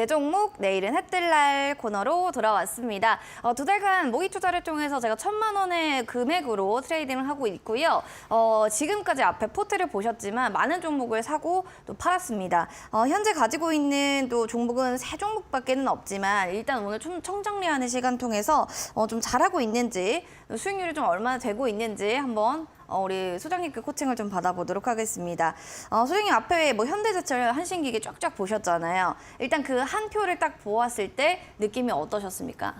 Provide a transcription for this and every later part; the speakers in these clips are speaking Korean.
대종목 내일은 해뜰날 코너로 돌아왔습니다. 어, 두 달간 모의 투자를 통해서 제가 천만 원의 금액으로 트레이딩을 하고 있고요. 어, 지금까지 앞에 포트를 보셨지만 많은 종목을 사고 또 팔았습니다. 어, 현재 가지고 있는 또 종목은 세 종목밖에는 없지만 일단 오늘 좀 청정리하는 시간 통해서 어, 좀 잘하고 있는지 수익률이 좀 얼마나 되고 있는지 한번 어, 우리 소장님께 코칭을 좀 받아보도록 하겠습니다. 어, 소장님 앞에 뭐 현대제철 한신기계 쫙쫙 보셨잖아요. 일단 그 한 표를 딱 보았을 때 느낌이 어떠셨습니까?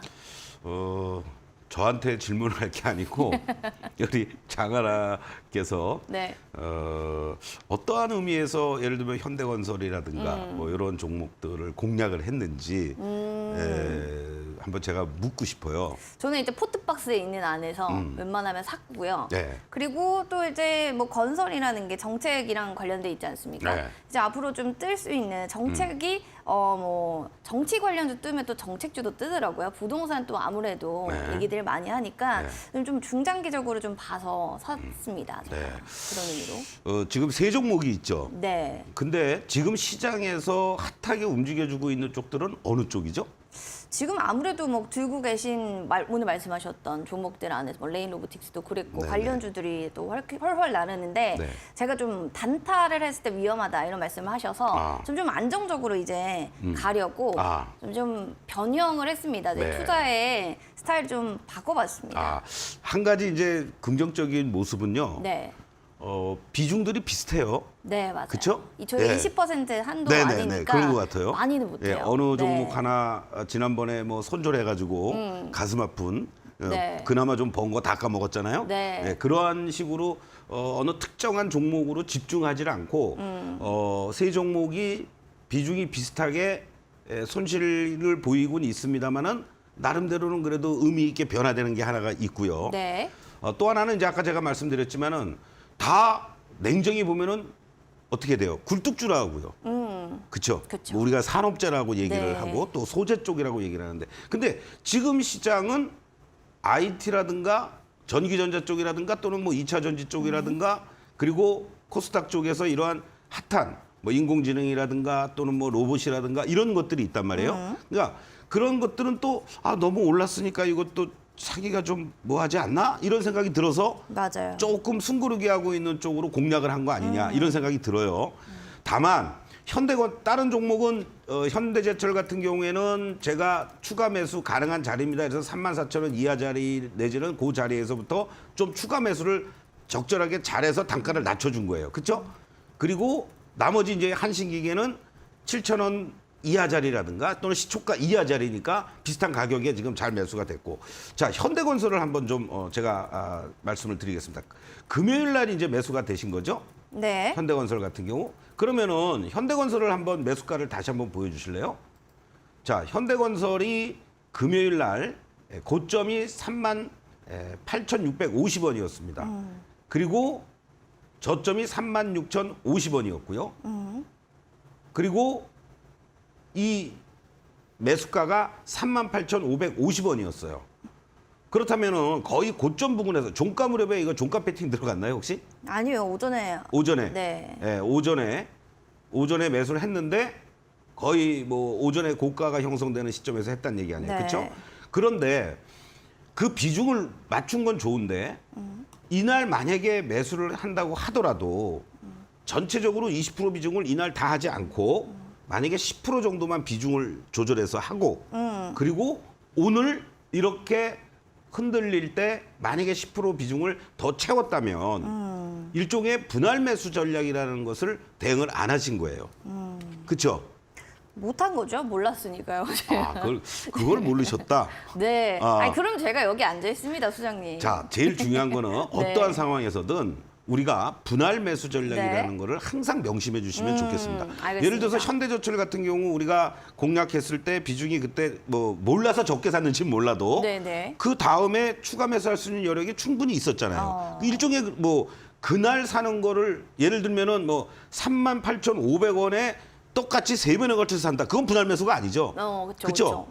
어, 저한테 질문할 게 아니고 우리 장하라께서 네. 어, 어떠한 의미에서 예를 들면 현대건설이라든가 음. 뭐 이런 종목들을 공략을 했는지 에, 한번 제가 묻고 싶어요. 저는 이제 포트박스에 있는 안에서 웬만하면 샀고요. 음. 네. 그리고 또 이제 뭐 건설이라는 게 정책이랑 관련돼 있지 않습니까? 네. 음. 이제 앞으로 좀 뜰 수 있는 정책이 어 뭐 정치 관련주 뜨면 또 정책주도 뜨더라고요. 부동산 또 아무래도 네. 얘기들을 많이 하니까 네. 좀 중장기적으로 좀 봐서 샀습니다. 제가 네. 그런 의미로. 어, 지금 세 종목이 있죠. 네. 근데 지금 시장에서 핫하게 움직여주고 있는 쪽들은 어느 쪽이죠? 지금 아무래도 뭐 들고 계신 말, 오늘 말씀하셨던 종목들 안에서 뭐 레인 로보틱스도 그랬고 네네. 관련주들이 또 활- 훨훨 나르는데 네. 제가 좀 단타를 했을 때 위험하다 이런 말씀을 하셔서 아. 좀좀 안정적으로 이제 가려고 아. 좀, 좀 변형을 했습니다. 네. 투자의 스타일 좀 바꿔봤습니다. 아, 한 가지 이제 긍정적인 모습은요. 네. 어, 비중들이 비슷해요. 네, 맞아요. 그쵸? 이 저희 네. 20% 한도 네네네 아니니까 그런 것 같아요. 많이는 못해요. 예, 어느 종목 네. 하나 어, 지난번에 뭐 손절해가지고 가슴 아픈 어, 네. 그나마 좀 번 거 다 까먹었잖아요. 네. 예, 그러한 식으로 어, 어느 특정한 종목으로 집중하지 않고 음. 어, 세 종목이 비중이 비슷하게 예, 손실을 보이곤 있습니다만은 나름대로는 그래도 의미 있게 변화되는 게 하나가 있고요. 네. 어, 또 하나는 이제 아까 제가 말씀드렸지만은 다 냉정히 보면은 어떻게 돼요? 굴뚝주라고요. 음. 그렇죠. 뭐 우리가 산업재라고 얘기를 네. 하고 또 소재 쪽이라고 얘기를 하는데 근데 지금 시장은 IT라든가 전기전자 쪽이라든가 또는 뭐 2차 전지 쪽이라든가 그리고 코스닥 쪽에서 이러한 핫한 뭐 인공지능이라든가 또는 뭐 로봇이라든가 이런 것들이 있단 말이에요. 그러니까 그런 것들은 또 아 너무 올랐으니까 이것도 사기가 좀 뭐하지 않나 이런 생각이 들어서 맞아요. 조금 숨고르게 하고 있는 쪽으로 공략을 한 거 아니냐 이런 생각이 들어요. 다만 현대건 다른 종목은 어, 현대제철 같은 경우에는 제가 추가 매수 가능한 자리입니다. 그래서 3만 4천 원 이하 자리 내지는 그 자리에서부터 좀 추가 매수를 적절하게 잘해서 단가를 낮춰준 거예요. 그렇죠? 그리고 나머지 이제 한신기계는 7천 원 이하 자리라든가 또는 시초가 이하 자리니까 비슷한 가격에 지금 잘 매수가 됐고 자 현대건설을 한번 좀 어, 제가 아, 말씀을 드리겠습니다. 금요일 날 이제 매수가 되신 거죠? 네. 현대건설 같은 경우 그러면은 현대건설을 한번 매수가를 다시 한번 보여주실래요? 자 현대건설이 금요일 날 에, 고점이 3만 8,650원이었습니다. 그리고 저점이 3만 6,050원이었고요. 그리고 이 매수가가 38,550원이었어요. 그렇다면은 거의 고점 부근에서 종가 무렵에 이거 종가 배팅 들어갔나요 혹시? 아니요, 오전에 오전에. 네. 예, 오전에 오전에 매수를 했는데 거의 뭐 오전에 고가가 형성되는 시점에서 했다는 얘기 아니에요. 네. 그렇죠? 그런데 그 비중을 맞춘 건 좋은데 이날 만약에 매수를 한다고 하더라도 전체적으로 20% 비중을 이날 다 하지 않고 만약에 10% 정도만 비중을 조절해서 하고 그리고 오늘 이렇게 흔들릴 때 만약에 10% 비중을 더 채웠다면 일종의 분할 매수 전략이라는 것을 대응을 안 하신 거예요. 그렇죠? 못한 거죠? 몰랐으니까요. 아, 그걸 그걸 모르셨다. 네. 아. 아니, 그럼 제가 여기 앉아 있습니다, 수장님. 자, 제일 중요한 거는 네. 어떠한 상황에서든 우리가 분할 매수 전략이라는 네. 거를 항상 명심해 주시면 음, 좋겠습니다. 알겠습니다. 예를 들어서 현대제철 같은 경우 우리가 공략했을 때 비중이 그때 뭐 몰라서 적게 샀는지는 몰라도 네네. 그 다음에 추가 매수할 수 있는 여력이 충분히 있었잖아요. 어. 그 일종의 그뭐 그날 사는 거를 예를 들면은 뭐 38,500원에 똑같이 세 번에 걸쳐서 산다. 그건 분할 매수가 아니죠. 어.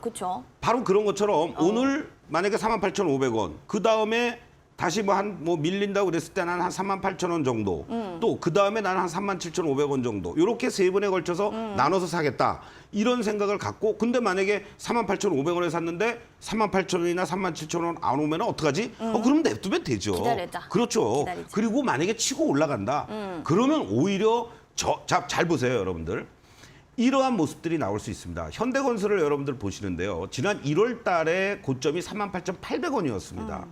그쵸. 바로 그런 것처럼 어. 오늘 만약에 38,500원, 그 다음에 다시 뭐한뭐 밀린다고 그랬을 때 나는 한 3만 8천 원 정도. 또그 다음에 나는 한 3만 7천 5백 원 정도. 이렇게 세 번에 걸쳐서 나눠서 사겠다. 이런 생각을 갖고 근데 만약에 3만 8천 5백 원에 샀는데 3만 8천 원이나 3만 7천 원 안 오면 어떡하지? 어 그럼 냅두면 되죠. 기다리자. 그렇죠. 기다리자. 그리고 만약에 치고 올라간다. 그러면 오히려 저, 자, 잘 보세요, 여러분들. 이러한 모습들이 나올 수 있습니다. 현대건설을 여러분들 보시는데요. 지난 1월 달에 고점이 38,800원이었습니다.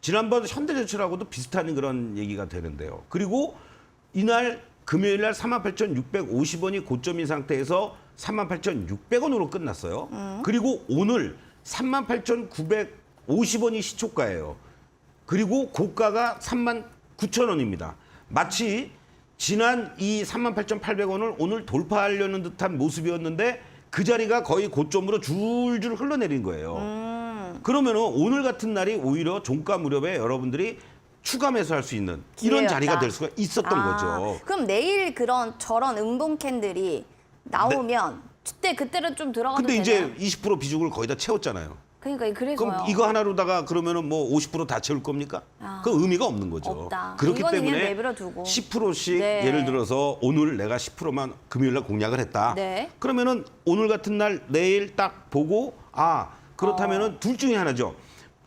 지난번 현대제철하고도 비슷한 그런 얘기가 되는데요. 그리고 이날 금요일 날 38,650원이 고점인 상태에서 38,600원으로 끝났어요. 그리고 오늘 38,950원이 시초가예요. 그리고 고가가 3만 9천 원입니다. 마치 지난 이 38,800원을 오늘 돌파하려는 듯한 모습이었는데 그 자리가 거의 고점으로 줄줄 흘러내린 거예요. 그러면은 오늘 같은 날이 오히려 종가 무렵에 여러분들이 추가 매수할 수 있는 이런 기회였다. 자리가 될 수가 있었던 아, 거죠. 그럼 내일 그런 저런 음봉 캔들이 나오면 그때 그때는 좀 들어가도 근데 되나요? 이제 20% 비중을 거의 다 채웠잖아요. 그러니까 그래서요. 그럼 이거 하나로다가 그러면은 뭐 50%다 채울 겁니까? 아. 그 의미가 없는 거죠. 없다. 그렇기 이거는 그냥 때문에 내버려 두고. 10%씩 네. 예를 들어서 오늘 내가 10%만 금요일 날 공략을 했다. 네. 그러면은 오늘 같은 날 내일 딱 보고 아 그렇다면은 어. 둘 중에 하나죠.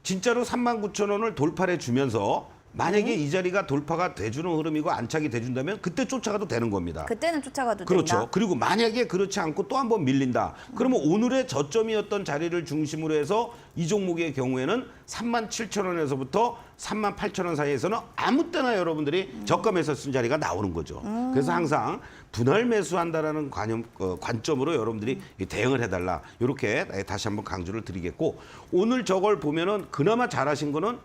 진짜로 3만 9천 원을 돌파해 주면서 만약에 음. 이 자리가 돌파가 돼주는 흐름이고 안착이 돼준다면 그때 쫓아가도 되는 겁니다. 그때는 쫓아가도 그렇죠. 된다. 그리고 만약에 그렇지 않고 또 한 번 밀린다. 그러면 오늘의 저점이었던 자리를 중심으로 해서 이 종목의 경우에는 3만 7천 원에서부터 3만 8천 원 사이에서는 아무 때나 여러분들이 저가에서 쓴 자리가 나오는 거죠. 그래서 항상 분할 매수한다라는 관념, 어, 관점으로 여러분들이 이 대응을 해달라. 이렇게 다시 한번 강조를 드리겠고 오늘 저걸 보면은 그나마 잘하신 거는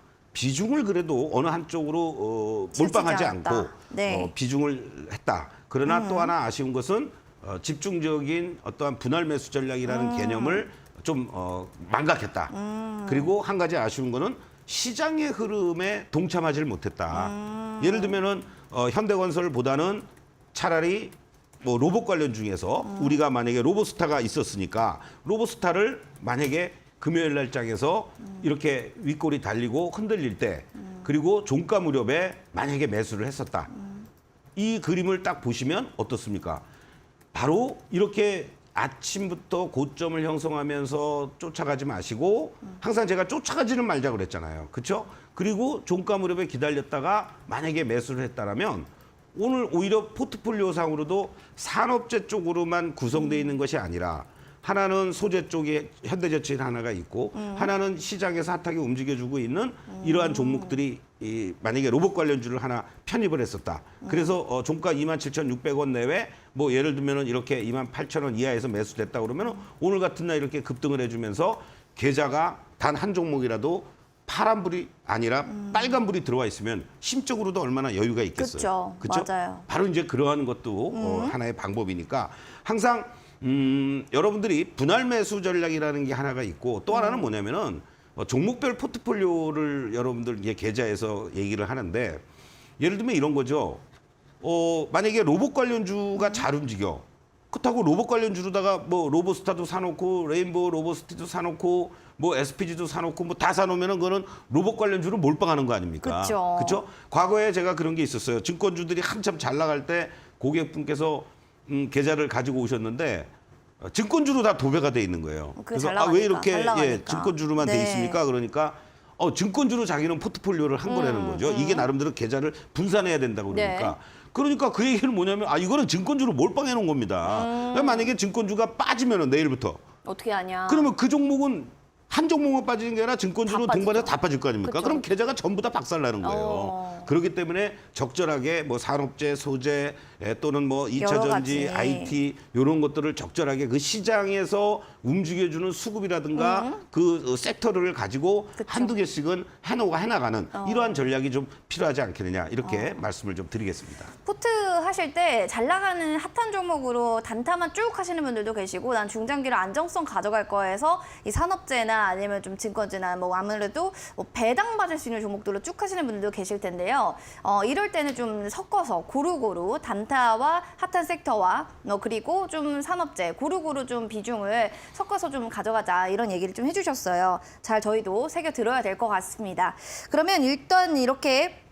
비중을 그래도 어느 한쪽으로 어, 몰빵하지. 않고 네. 어, 비중을 했다. 그러나 또 하나 아쉬운 것은 어, 집중적인 어떠한 분할 매수 전략이라는 개념을 좀 어, 망각했다. 그리고 한 가지 아쉬운 거는 시장의 흐름에 동참하지를 못했다. 예를 들면은 어, 현대건설보다는 차라리 뭐 로봇 관련 중에서 우리가 만약에 로봇스타가 있었으니까 로봇스타를 만약에 금요일 날장에서 이렇게 윗골이 달리고 흔들릴 때 그리고 종가 무렵에 만약에 매수를 했었다. 이 그림을 딱 보시면 어떻습니까? 바로 이렇게 아침부터 고점을 형성하면서 쫓아가지 마시고 항상 제가 쫓아가지는 말자 그랬잖아요. 그렇죠? 그리고 종가 무렵에 기다렸다가 만약에 매수를 했다라면 오늘 오히려 포트폴리오상으로도 산업재 쪽으로만 구성되어 있는 것이 아니라 하나는 소재 쪽에 현대제철 하나가 있고 하나는 시장에서 핫하게 움직여주고 있는 이러한 종목들이 이 만약에 로봇 관련주를 하나 편입을 했었다. 그래서 어, 종가 27,600원 내외 뭐 예를 들면은 이렇게 28,000원 이하에서 매수됐다 그러면은 오늘 같은 날 이렇게 급등을 해주면서 계좌가 단 한 종목이라도 파란불이 아니라 빨간불이 들어와 있으면 심적으로도 얼마나 여유가 있겠어요. 그쵸. 맞아요. 바로 이제 그러한 것도 어, 하나의 방법이니까 항상 음, 여러분들이 분할 매수 전략이라는 게 하나가 있고 또 하나는 뭐냐면은 어, 종목별 포트폴리오를 여러분들 이제 계좌에서 얘기를 하는데 예를 들면 이런 거죠. 어, 만약에 로봇 관련주가 잘 움직여. 그렇다고 로봇 관련주로다가 뭐 로보스타도 사놓고 레인보우 로보스티도 사놓고 뭐 SPG도 사놓고 뭐 다 사놓으면은 그거는 로봇 관련주로 몰빵하는 거 아닙니까? 그쵸. 그렇죠? 과거에 제가 그런 게 있었어요. 증권주들이 한참 잘 나갈 때 고객분께서 음, 계좌를 가지고 오셨는데 어, 증권주로 다 도배가 돼 있는 거예요. 그게 잘 아, 왜 나가니까, 이렇게 잘 예, 나가니까. 증권주로만 돼 네. 있습니까? 그러니까 어, 증권주로 자기는 포트폴리오를 한 거라는 음, 거죠. 이게 나름대로 계좌를 분산해야 된다고 네. 그러니까. 그러니까 그 얘기는 뭐냐면 아 이거는 증권주로 몰빵해 놓은 겁니다. 음. 그러니까 만약에 증권주가 빠지면 은 내일부터 어떻게 하냐? 그러면 그 종목은 한 종목만 빠지는 게 아니라 증권주는 다 동반해서. 다 빠질 거 아닙니까? 그쵸. 그럼 계좌가 전부 다 박살 나는 거예요. 어. 그렇기 때문에 적절하게 뭐 산업재, 소재 에, 또는 뭐 이차 여러 전지, 가지. IT 이런 것들을 적절하게 그 시장에서 움직여주는 수급이라든가 그 어, 섹터를 가지고 음. 그쵸. 어. 한두 개씩은 해놓고 해나가는 이러한 전략이 좀 필요하지 않겠느냐 이렇게 말씀을 좀 드리겠습니다. 포트 하실 때 잘 나가는 핫한 종목으로 단타만 쭉 하시는 분들도 계시고 난 중장기로 안정성 가져갈 거해서 이 산업재나 아니면 좀 증권주나 뭐 아무래도 뭐 배당 받을 수 있는 종목들로 쭉 하시는 분들도 계실 텐데요. 어, 이럴 때는 좀 섞어서 고루고루 단타와 핫한 섹터와 뭐 그리고 좀 산업재 고루고루 좀 비중을 섞어서 좀 가져가자 이런 얘기를 좀 해주셨어요. 잘 저희도 새겨 들어야 될 것 같습니다. 그러면 일단 이렇게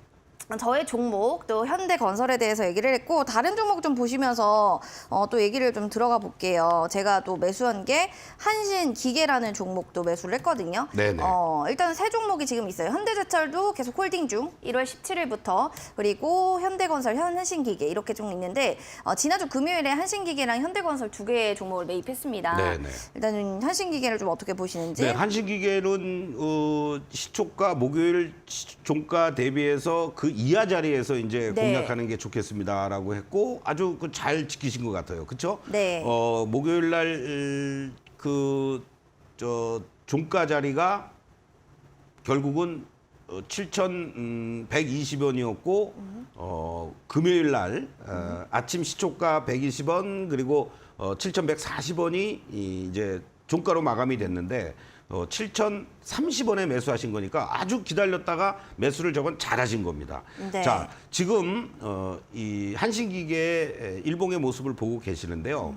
저의 종목 또 현대건설에 대해서 얘기를 했고 다른 종목 좀 보시면서 어, 또 얘기를 좀 들어가 볼게요. 제가 또 매수한 게 한신기계라는 종목도 매수를 했거든요. 네네. 어, 일단 세 종목이 지금 있어요. 현대제철도 계속 홀딩 중 1월 17일부터 그리고 현대건설, 한신기계 이렇게 좀 있는데 어, 지난주 금요일에 한신기계랑 현대건설 두 개의 종목을 매입했습니다. 네네. 일단은 한신기계를 좀 어떻게 보시는지. 네, 한신기계는 어, 시초가 목요일 시- 종가 대비해서 그 이하 자리에서 이제 네. 공략하는 게 좋겠습니다라고 했고 아주 그 잘 지키신 것 같아요. 그렇죠? 네. 어, 목요일 날 그 저 종가 자리가 결국은 어, 7,120원이었고 어, 금요일 날 어, 아침 시초가 120원 그리고 어, 7,140원이 이제 종가로 마감이 됐는데 어, 7,030원에 매수하신 거니까 아주 기다렸다가 매수를 저건 잘하신 겁니다. 네. 자, 지금 어, 이 한신기계 일봉의 모습을 보고 계시는데요.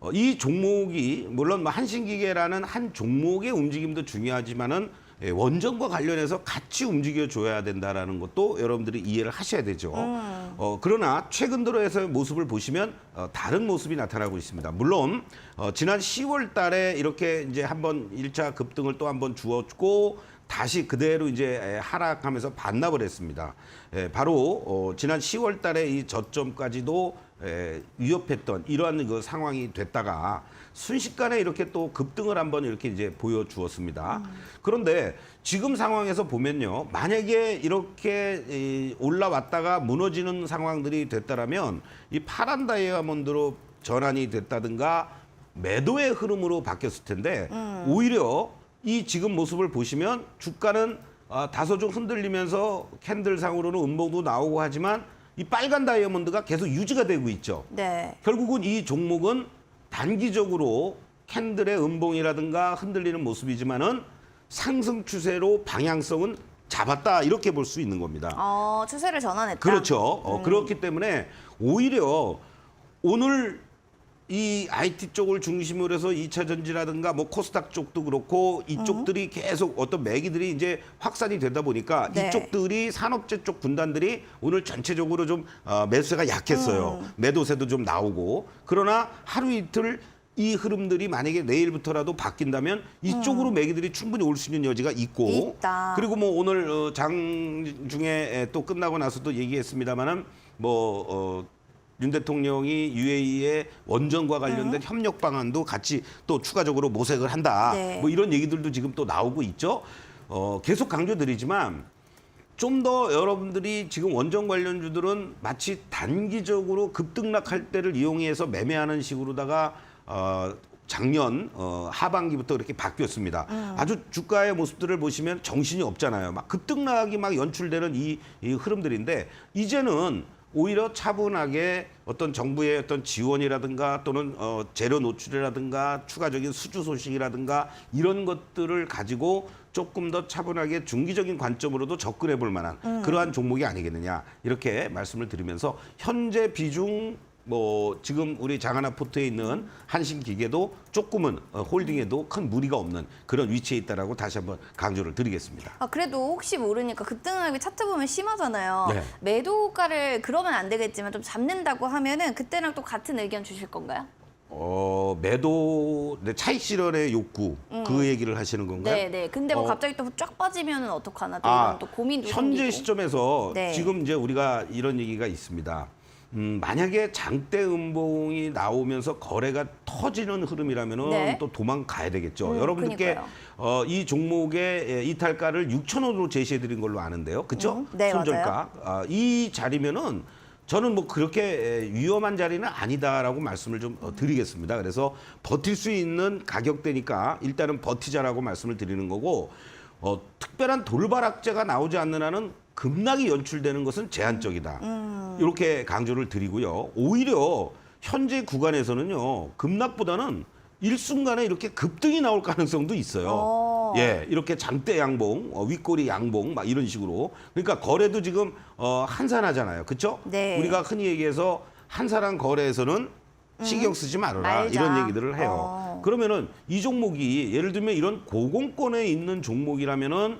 어, 이 종목이 물론 뭐 한신기계라는 한 종목의 움직임도 중요하지만은 예, 원전과 관련해서 같이 움직여 줘야 된다라는 것도 여러분들이 이해를 하셔야 되죠. 어, 그러나 최근 들어에서의 모습을 보시면 어, 다른 모습이 나타나고 있습니다. 물론 어, 지난 10월 달에 이렇게 이제 한번 일차 급등을 또 한번 주었고 다시 그대로 이제 에, 하락하면서 반납을 했습니다. 에, 바로 어, 지난 10월 달에 이 저점까지도 에, 위협했던 이러한 그 상황이 됐다가 순식간에 이렇게 또 급등을 한번 이렇게 이제 보여주었습니다. 그런데 지금 상황에서 보면요, 만약에 이렇게 이 올라왔다가 무너지는 상황들이 됐다라면 이 파란 다이아몬드로 전환이 됐다든가 매도의 흐름으로 바뀌었을 텐데 오히려 이 지금 모습을 보시면 주가는 아, 다소 좀 흔들리면서 캔들상으로는 음봉도 나오고 하지만 이 빨간 다이아몬드가 계속 유지가 되고 있죠. 네. 결국은 이 종목은 단기적으로 캔들의 음봉이라든가 흔들리는 모습이지만은 상승 추세로 방향성은 잡았다 이렇게 볼 수 있는 겁니다. 어, 추세를 전환했다. 그렇죠. 어, 그렇기 때문에 오히려 오늘 이 IT 쪽을 중심으로 해서 2차 전지라든가 뭐 코스닥 쪽도 그렇고 이쪽들이 계속 어떤 매기들이 이제 확산이 되다 보니까 네. 이쪽들이 산업재 쪽 분단들이 오늘 전체적으로 좀 어, 매수세가 약했어요. 매도세도 좀 나오고 그러나 하루 이틀 이 흐름들이 만약에 내일부터라도 바뀐다면 이쪽으로 매기들이 충분히 올 수 있는 여지가 있고 있다. 그리고 뭐 오늘 어, 장 중에 또 끝나고 나서도 얘기했습니다마는 뭐 어, 윤 대통령이 UAE의 원전과 관련된 협력 방안도 같이 또 추가적으로 모색을 한다. 네. 뭐 이런 얘기들도 지금 또 나오고 있죠. 어, 계속 강조드리지만 좀 더 여러분들이 지금 원전 관련주들은 마치 단기적으로 급등락할 때를 이용해서 매매하는 식으로다가 어, 작년 어, 하반기부터 이렇게 바뀌었습니다. 아주 주가의 모습들을 보시면 정신이 없잖아요. 막 급등락이 막 연출되는 이, 이 흐름들인데 이제는 오히려 차분하게 어떤 정부의 어떤 지원이라든가 또는 어, 재료 노출이라든가 추가적인 수주 소식이라든가 이런 것들을 가지고 조금 더 차분하게 중기적인 관점으로도 접근해 볼 만한 그러한 종목이 아니겠느냐 이렇게 말씀을 드리면서 현재 비중 뭐 지금 우리 장하나 포트에 있는 한신 기계도 조금은 어, 홀딩에도 큰 무리가 없는 그런 위치에 있다라고 다시 한번 강조를 드리겠습니다. 아, 그래도 혹시 모르니까 급등하기 차트 보면 심하잖아요. 네. 매도가를 그러면 안 되겠지만 좀 잡는다고 하면은 그때랑 또 같은 의견 주실 건가요? 어 매도 네, 차익 실현의 욕구 그 얘기를 하시는 건가요? 네, 네. 근데 뭐 어. 갑자기 또 쫙 빠지면은 어떡하나 또 아, 이런 또 고민도 현재 생기고. 시점에서 네. 지금 이제 우리가 이런 얘기가 있습니다. 음, 만약에 장대 음봉이 나오면서 거래가 터지는 흐름이라면은 네. 또 도망가야 되겠죠. 음, 여러분들께 그러니까요. 어, 이 종목의 예, 이탈가를 6천 원으로 제시해 드린 걸로 아는데요. 그렇죠? 음, 네, 손절가. 아, 이 자리면은 저는 뭐 그렇게 에, 위험한 자리는 아니다라고 말씀을 좀 어, 드리겠습니다. 그래서 버틸 수 있는 가격대니까 일단은 버티자라고 말씀을 드리는 거고 어, 특별한 돌발 악재가 나오지 않는 한은 급락이 연출되는 것은 제한적이다. 이렇게 강조를 드리고요. 오히려 현재 구간에서는요 급락보다는 일순간에 이렇게 급등이 나올 가능성도 있어요. 어. 예, 이렇게 장대 양봉, 어, 윗꼬리 양봉 막 이런 식으로. 그러니까 거래도 지금 어, 한산하잖아요. 그렇죠? 네. 우리가 흔히 얘기해서 한산한 거래에서는 신경 쓰지 말아라 말자. 이런 얘기들을 해요. 어. 그러면은 이 종목이 예를 들면 이런 고공권에 있는 종목이라면은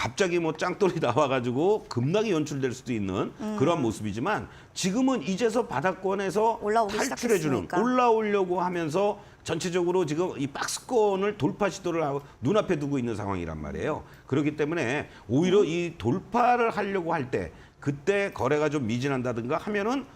갑자기 뭐 짱돌이 나와가지고 급락이 연출될 수도 있는 그러한 모습이지만 지금은 이제서 바닥권에서 음. 탈출해주는. 올라오려고 하면서 전체적으로 지금 이 박스권을 돌파 시도를 하고 눈앞에 두고 있는 상황이란 말이에요. 그렇기 때문에 오히려 이 돌파를 하려고 할 때 그때 거래가 좀 미진한다든가 하면은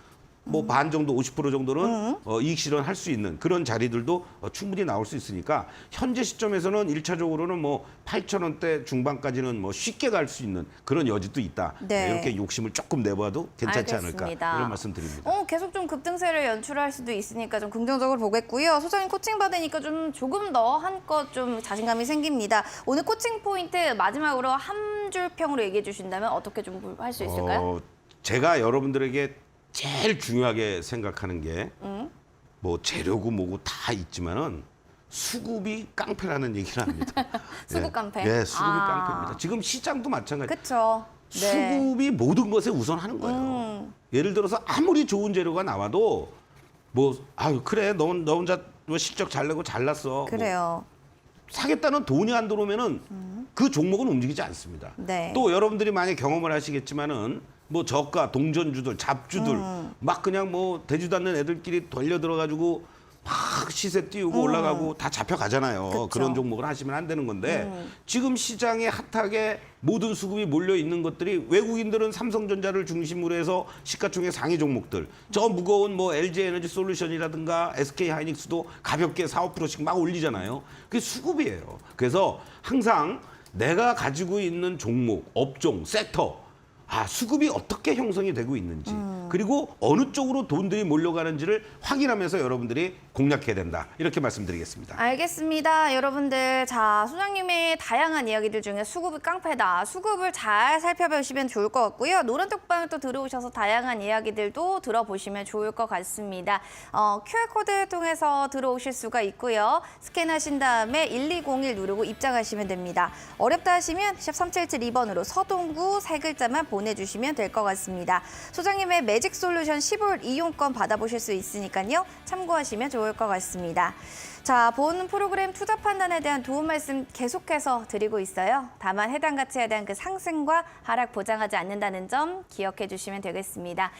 뭐 반 정도 50% 정도는 어, 이익 실현할 수 있는 그런 자리들도 어, 충분히 나올 수 있으니까 현재 시점에서는 일차적으로는뭐 8천 원대 중반까지는 뭐 쉽게 갈 수 있는 그런 여지도 있다. 네. 이렇게 욕심을 조금 내봐도 괜찮지 알겠습니다. 않을까 이런 말씀 드립니다. 어, 계속 좀 급등세를 연출할 수도 있으니까 좀 긍정적으로 보겠고요. 소장님 코칭 받으니까 좀 조금 더 한껏 좀 자신감이 생깁니다. 오늘 코칭 포인트 마지막으로 한 줄 평으로 얘기해 주신다면 어떻게 좀 할 수 있을까요? 어, 제가 여러분들에게 제일 중요하게 생각하는 게뭐 재료고 뭐고 다 있지만은 수급이 깡패라는 얘기를 합니다. 수급 예. 깡패? 예, 수급이 아. 깡패입니다. 지금 시장도 마찬가지. 그렇죠. 수급이 모든 것에 우선하는 거예요. 음. 예를 들어서 아무리 좋은 재료가 나와도 뭐 아유 그래 너, 너 혼자 뭐 실적 잘 내고 잘났어. 뭐 그래요. 사겠다는 돈이 안 들어오면은 그 종목은 움직이지 않습니다. 네. 또 여러분들이 많이 경험을 하시겠지만은 뭐 저가 동전주들 잡주들 음. 막 그냥 뭐 되지도 않는 애들끼리 돌려 들어가지고 막 시세 띄우고 올라가고 다 잡혀가잖아요. 음. 그쵸. 음. 그런 종목을 하시면 안 되는 건데 지금 시장에 핫하게 모든 수급이 몰려 있는 것들이 외국인들은 삼성전자를 중심으로 해서 시가총액 상위 종목들 저 무거운 뭐 LG 에너지 솔루션이라든가 SK 하이닉스도 가볍게 4, 5%씩 막 올리잖아요. 그게 수급이에요. 그래서 항상 내가 가지고 있는 종목, 업종, 섹터 아, 수급이 어떻게 형성이 되고 있는지. 그리고 어느 쪽으로 돈들이 몰려가는지를 확인하면서 여러분들이 공략해야 된다. 이렇게 말씀드리겠습니다. 알겠습니다. 여러분들, 자, 소장님의 다양한 이야기들 중에 수급이 깡패다. 수급을 잘 살펴보시면 좋을 것 같고요. 노란 톡방에 또 들어오셔서 다양한 이야기들도 들어보시면 좋을 것 같습니다. 어, QR코드 통해서 들어오실 수가 있고요. 스캔하신 다음에 1201 누르고 입장하시면 됩니다. 어렵다 하시면 샵 3772번으로 서동구 세 글자만 보내주시면 될 것 같습니다. 소장님의 매직 솔루션 10월 이용권 받아보실 수 있으니까요. 참고하시면 좋을 것 같습니다. 자, 본 프로그램 투자 판단에 대한 도움 말씀 계속해서 드리고 있어요. 다만 해당 가치에 대한 그 상승과 하락 보장하지 않는다는 점 기억해 주시면 되겠습니다.